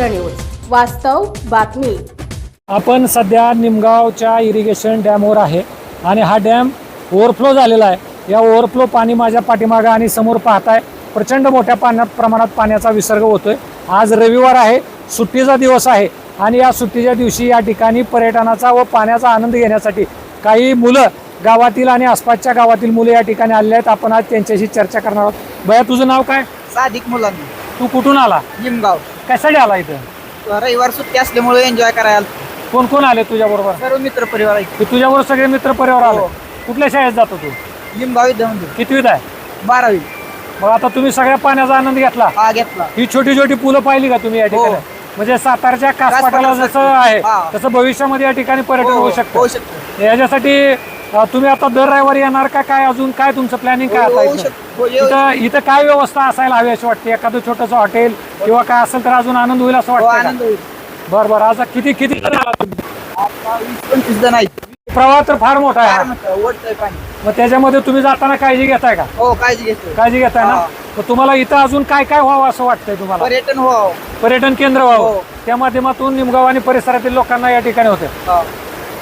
वास्तव बातमी. आपण सध्या निमगावच्या इरिगेशन डॅमवर आहे आणि हा डॅम ओव्हरफ्लो झालेला आहे. या ओव्हरफ्लो पाणी माझ्या पाठीमागं आणि समोर पाहताय. प्रचंड मोठ्या पाण्यात प्रमाणात पाण्याचा विसर्ग होतोय. आज रविवार आहे. सुट्टीचा दिवस आहे. आणि या सुट्टीच्या दिवशी या ठिकाणी पर्यटनाचा व पाण्याचा आनंद घेण्यासाठी काही मुलं गावातील आणि आसपासच्या गावातील मुलं या ठिकाणी आलेले आहेत. आपण आज त्यांच्याशी चर्चा करणार आहोत. भैया तुझं नाव काय? साधिक मुलांना. तू कुठून आला? निमगाव. कशासाठी आला इथं? रविवार सुट्टी असल्यामुळे एन्जॉय करायला कोण कोण आले तुझ्याबरोबर सर्व मित्र परिवार आहे की तुझ्याबरोबर सगळे मित्र परिवार आले? हो. कुठल्या शाळेत जातो तू? निमगाव विद्यामंदिर कितवीत आहे? बारावी. मग आता तुम्ही सगळ्या पाण्याचा आनंद घेतला? हा घेतला. ही छोटी छोटी पुलं पाहिली का तुम्ही या ठिकाणी? हो. म्हणजे सातारच्या कासपाटाला कासपाटाला जसं आहे हा. तसं भविष्यामध्ये या ठिकाणी पर्यटन होऊ होऊ शकतं. शकतो. याच्यासाठी अं, तुम्ही आता दर रविवारी येणार का? काय अजून? काय तुमचं प्लॅनिंग काय आता होऊ इथं? इथं इथं काय व्यवस्था असायला हवी अशी वाटते? एखादं छोटंसं हॉटेल किंवा काय असेल तर अजून आनंद होईल असं हो, वाटतं आनंद होईल. बरं बरं. आज किती किती जण आला तुम्ही? आता वीस पंचवीस जण आहेत. प्रवाह तर फार मोठा आहे मोठं, ओढतंय पाणी. मग त्याच्यामध्ये तुम्ही जाताना काळजी घेताय का? हो काळजी घेतो काळजी घेताय ना? हा. मग तुम्हाला इथं अजून काय काय व्हावं असं वाटतंय तुम्हाला? पर्यटन हो पर्यटन केंद्र व्हावं. हो. त्या माध्यमातून निमगाव आणि परिसरातील लोकांना या ठिकाणी होते. हो.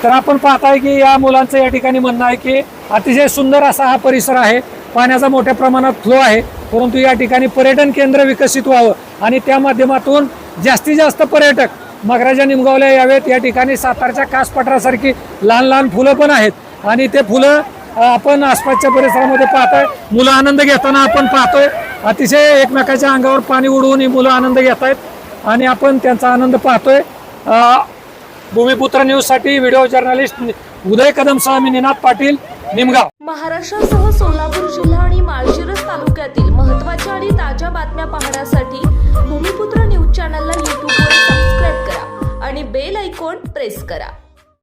तर आपण पाहताय की या मुलांचं या ठिकाणी म्हणणं आहे की अतिशय सुंदर असा हा परिसर आहे. पाण्याचा मोठ्या प्रमाणात फ्लो आहे. परंतु या ठिकाणी पर्यटन केंद्र विकसित व्हावं आणि त्या माध्यमातून जास्तीत जास्त पर्यटक मगराजा निमगावल्या यावेत. या ठिकाणी सातारच्या कासपठारासारखी लहान लहान फुलं पण आहेत. आणि ते फुलं आपण आसपासच्या परिसरामध्ये पाहतोय. मुलं आनंद घेताना आपण पाहतोय. अतिशय एकमेकाच्या अंगावर पाणी उडवून ही मुलं आनंद घेत आहेत आणि आपण त्यांचा आनंद पाहतोय. भूमिपुत्र न्यूजसाठी व्हिडिओ जर्नलिस्ट उदय कदम सह मी निनाद पाटील निमगाव. महाराष्ट्रासह सोलापूर जिल्हा आणि माळशिरस तालुक्यातील महत्त्वाच्या आणि ताज्या बातम्या पाहण्यासाठी भूमिपुत्र न्यूज चॅनलला यूट्यूबवर सबस्क्राईब करा आणि बेल ऐकॉन प्रेस करा.